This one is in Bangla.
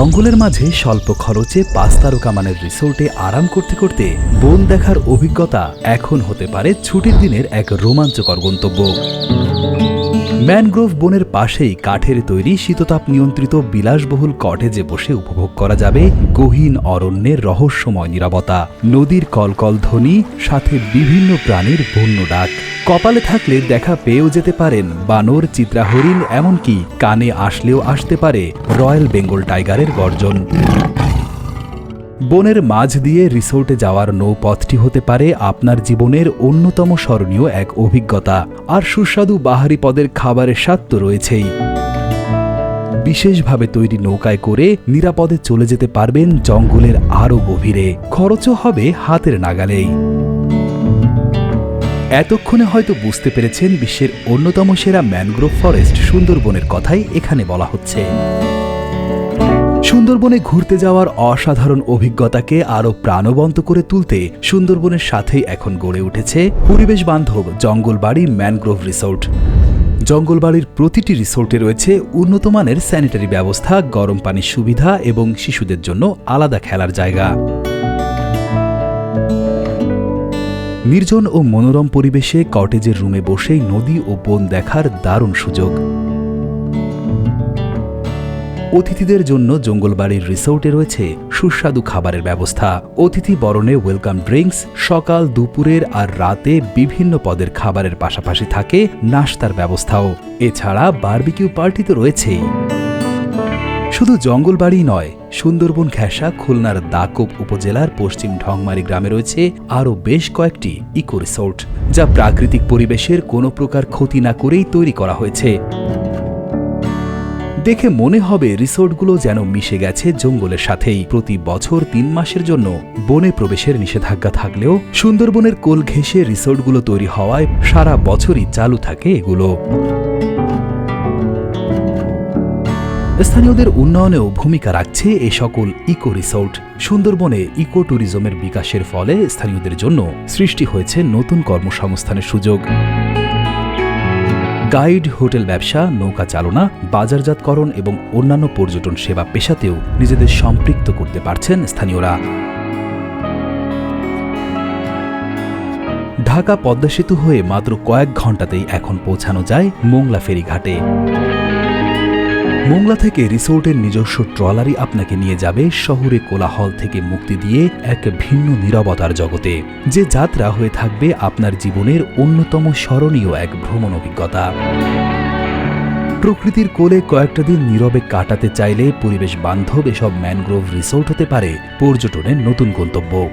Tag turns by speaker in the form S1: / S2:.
S1: জঙ্গলের মাঝে স্বল্প খরচে পাঁচ তারকা মানের রিসোর্টে আরাম করতে করতে বন দেখার অভিজ্ঞতা এখন হতে পারে ছুটির দিনের এক রোমাঞ্চকর গন্তব্য। ম্যানগ্রোভ বনের পাশেই কাঠের তৈরি শীততাপ নিয়ন্ত্রিত বিলাসবহুল কটেজে বসে উপভোগ করা যাবে গহীন অরণ্যের রহস্যময় নিরাপত্তা নদীর কলকল ধ্বনি, সাথে বিভিন্ন প্রাণীর বন্য ডাক। কপালে থাকলে দেখা পেয়েও যেতে পারেন বানর, চিত্রাহরিণ, এমনকি কানে আসলেও আসতে পারে রয়্যাল বেঙ্গল টাইগারের গর্জন। বনের মাঝ দিয়ে রিসোর্টে যাওয়ার নৌপথটি হতে পারে আপনার জীবনের অন্যতম স্মরণীয় এক অভিজ্ঞতা। আর সুস্বাদু বাহারি পদের খাবারের স্বাদ তো রয়েছেই। বিশেষভাবে তৈরি নৌকায় করে নিরাপদে চলে যেতে পারবেন জঙ্গলের আরও গভীরে। খরচও হবে হাতের নাগালেই। এতক্ষণে হয়তো বুঝতে পেরেছেন বিশ্বের অন্যতম সেরা ম্যানগ্রোভ ফরেস্ট সুন্দরবনের কথাই এখানে বলা হচ্ছে। সুন্দরবনে ঘুরতে যাওয়ার অসাধারণ অভিজ্ঞতাকে আরও প্রাণবন্ত করে তুলতে সুন্দরবনের সাথেই এখন গড়ে উঠেছে পরিবেশ বান্ধব জঙ্গলবাড়ি ম্যানগ্রোভ রিসোর্ট। জঙ্গলবাড়ির প্রতিটি রিসোর্টে রয়েছে উন্নত মানের স্যানিটারি ব্যবস্থা, গরম পানির সুবিধা এবং শিশুদের জন্য আলাদা খেলার জায়গা। নির্জন ও মনোরম পরিবেশে কটেজের রুমে বসেই নদী ও বন দেখার দারুণ সুযোগ। অতিথিদের জন্য জঙ্গলবাড়ির রিসোর্টে রয়েছে সুস্বাদু খাবারের ব্যবস্থা। অতিথি বরণে ওয়েলকাম ড্রিঙ্কস, সকাল, দুপুরের আর রাতে বিভিন্ন পদের খাবারের পাশাপাশি থাকে নাস্তার ব্যবস্থাও। এছাড়া বারবিকিউ পার্টি তো রয়েছেই। শুধু জঙ্গলবাড়ি নয়, সুন্দরবন ঘেঁষা খুলনার দাকব উপজেলার পশ্চিম ঢংমারি গ্রামে রয়েছে আরও বেশ কয়েকটি ইকো রিসোর্ট, যা প্রাকৃতিক পরিবেশের কোনো প্রকার ক্ষতি না করেই তৈরি করা হয়েছে। দেখে মনে হবে রিসোর্টগুলো যেন মিশে গেছে জঙ্গলের সাথেই। প্রতি বছর তিন মাসের জন্য বনে প্রবেশের নিষেধাজ্ঞা থাকলেও সুন্দরবনের কোল ঘেঁষে রিসোর্টগুলো তৈরি হওয়ায় সারা বছরই চালু থাকে এগুলো। স্থানীয়দের উন্নয়নেও ভূমিকা রাখছে এ সকল ইকো রিসোর্ট সুন্দরবনে ইকো ট্যুরিজমের বিকাশের ফলে স্থানীয়দের জন্য সৃষ্টি হয়েছে নতুন কর্মসংস্থানের সুযোগ। গাইড, হোটেল ব্যবসা, নৌকা চালনা, বাজারজাতকরণ এবং অন্যান্য পর্যটন সেবা পেশাতেও নিজেদের সম্পৃক্ত করতে পারছেন স্থানীয়রা। ঢাকা পদ্মা সেতু হয়ে মাত্র কয়েক ঘন্টাতেই এখন পৌঁছানো যায় মোংলা ফেরিঘাটে। মোংলা থেকে রিসোর্টের নিজস্ব ট্রলারই আপনাকে নিয়ে যাবে শহুরে কোলাহল থেকে মুক্তি দিয়ে এক ভিন্ন নিরবতার জগতে, যে যাত্রা হয়ে থাকবে আপনার জীবনের অন্যতম স্মরণীয় এক ভ্রমণ অভিজ্ঞতা। প্রকৃতির কোলে কয়েকটা দিন নীরবে কাটাতে চাইলে পরিবেশ বান্ধব এসব ম্যানগ্রোভ রিসোর্ট হতে পারে, পর্যটনের নতুন গন্তব্য।